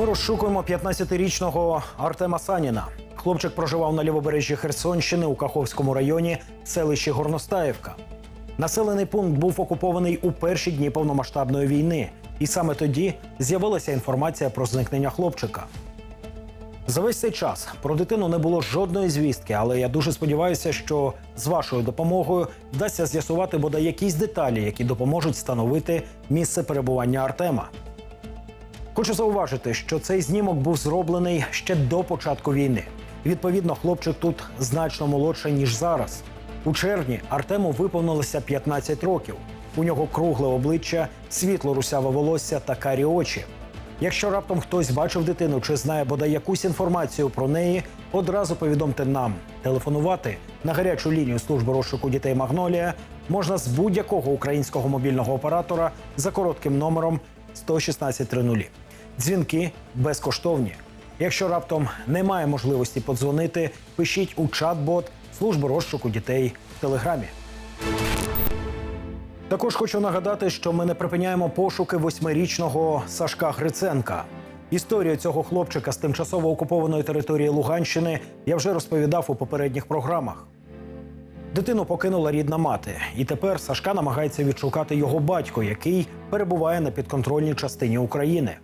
Ми розшукуємо 15-річного Артема Саніна. Хлопчик проживав на лівобережжі Херсонщини у Каховському районі, селищі Горностаївка. Населений пункт був окупований у перші дні повномасштабної війни, і саме тоді з'явилася інформація про зникнення хлопчика. За весь цей час про дитину не було жодної звістки, але я дуже сподіваюся, що з вашою допомогою вдасться з'ясувати бодай якісь деталі, які допоможуть встановити місце перебування Артема. Хочу зауважити, що цей знімок був зроблений ще до початку війни. Відповідно, хлопчик тут значно молодший ніж зараз. У червні Артему виповнилося 15 років. У нього кругле обличчя, світло русяве волосся та карі очі. Якщо раптом хтось бачив дитину чи знає бодай якусь інформацію про неї, одразу повідомте нам. Телефонувати на гарячу лінію служби розшуку дітей Магнолія можна з будь-якого українського мобільного оператора за коротким номером 11630. Дзвінки безкоштовні. Якщо раптом немає можливості подзвонити, пишіть у чат-бот служби розшуку дітей в телеграмі. Також хочу нагадати, що ми не припиняємо пошуки восьмирічного Сашка Гриценка. Історію цього хлопчика з тимчасово окупованої території Луганщини я вже розповідав у попередніх програмах. Дитину покинула рідна мати, і тепер Сашка намагається відшукати його батько, який перебуває на підконтрольній частині України.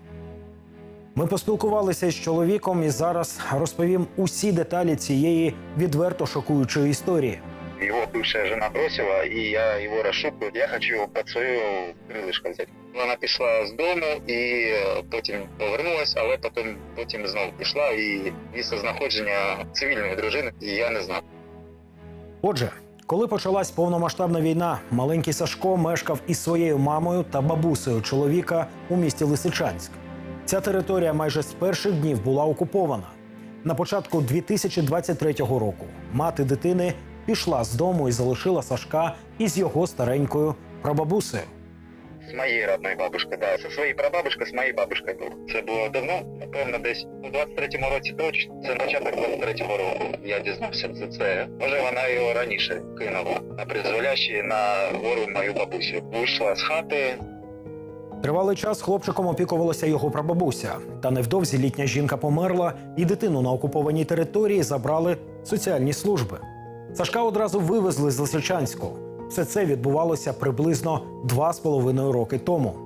Ми поспілкувалися з чоловіком і зараз розповім усі деталі цієї відверто шокуючої історії. Его бывшая жена бросила, и я его расшукаю. Я хочу его под свою крилишко взяти. Вона пішла з дому і е, потім повернулась, але потім, потім знову пішла і місце знаходження цивільної дружини я не знав. Отже, коли почалась повномасштабна війна, маленький Сашко мешкав із своєю мамою та бабусею чоловіка у місті Лисичанськ. Ця територія майже з перших днів була окупована. На початку 2023 року мати дитини пішла з дому і залишила Сашка із його старенькою прабабусею. З моєї родної бабушки, да. Це своєї прабабушки з моєю бабушкою був. Це було давно, напевно, десь у 23-му році точно. Це початок 23-го року. Я дізнався за це. Може, вона його раніше кинула на призволяще на гору мою бабусю. Вийшла з хати, Тривалий час хлопчиком опікувалася його прабабуся. Та невдовзі літня жінка померла, і дитину на окупованій території забрали соціальні служби. Сашка одразу вивезли з Лисичанську. Все це відбувалося приблизно два з половиною роки тому.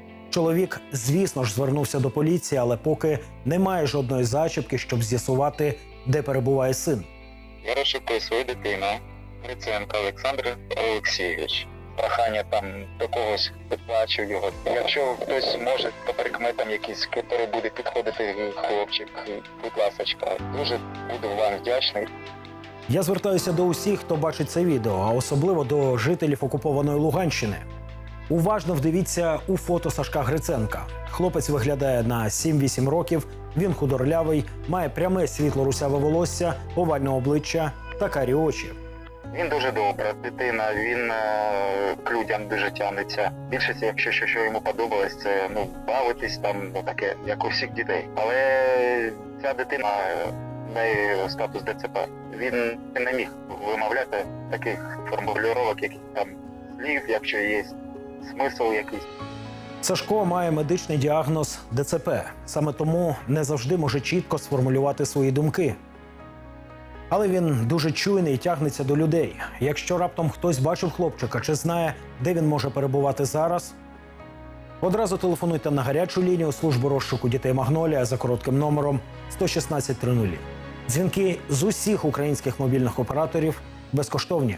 Чоловік, звісно ж, звернувся до поліції, але поки немає жодної зачіпки, щоб з'ясувати, де перебуває син. Я розшукую свою дитину, Гриценко Олександр Олексійович. Прохання там до когось підплачу його. Якщо хтось може по прикметам якісь, який буде підходити хлопчик, будь ласочка, дуже буду вам вдячний. Я звертаюся до усіх, хто бачить це відео, а особливо до жителів окупованої Луганщини. Уважно вдивіться у фото Сашка Гриценка. Хлопець виглядає на 7-8 років. Він худорлявий, має пряме світло русяве волосся, овальне обличчя та карі очі. Він дуже добра дитина, він е, к людям дуже тягнеться. Більшість, якщо що, що йому подобалось, це ну бавитись там, ну таке, як у всіх дітей. Але ця дитина е, в неї статус ДЦП. Він не міг вимовляти таких формулювання, яких там слів, якщо є смисл якийсь. Сашко має медичний діагноз ДЦП. Саме тому не завжди може чітко сформулювати свої думки. Але він дуже чуйний і тягнеться до людей. Якщо раптом хтось бачив хлопчика чи знає, де він може перебувати зараз, одразу телефонуйте на гарячу лінію служби розшуку дітей Магнолія за коротким номером 11630. Дзвінки з усіх українських мобільних операторів безкоштовні.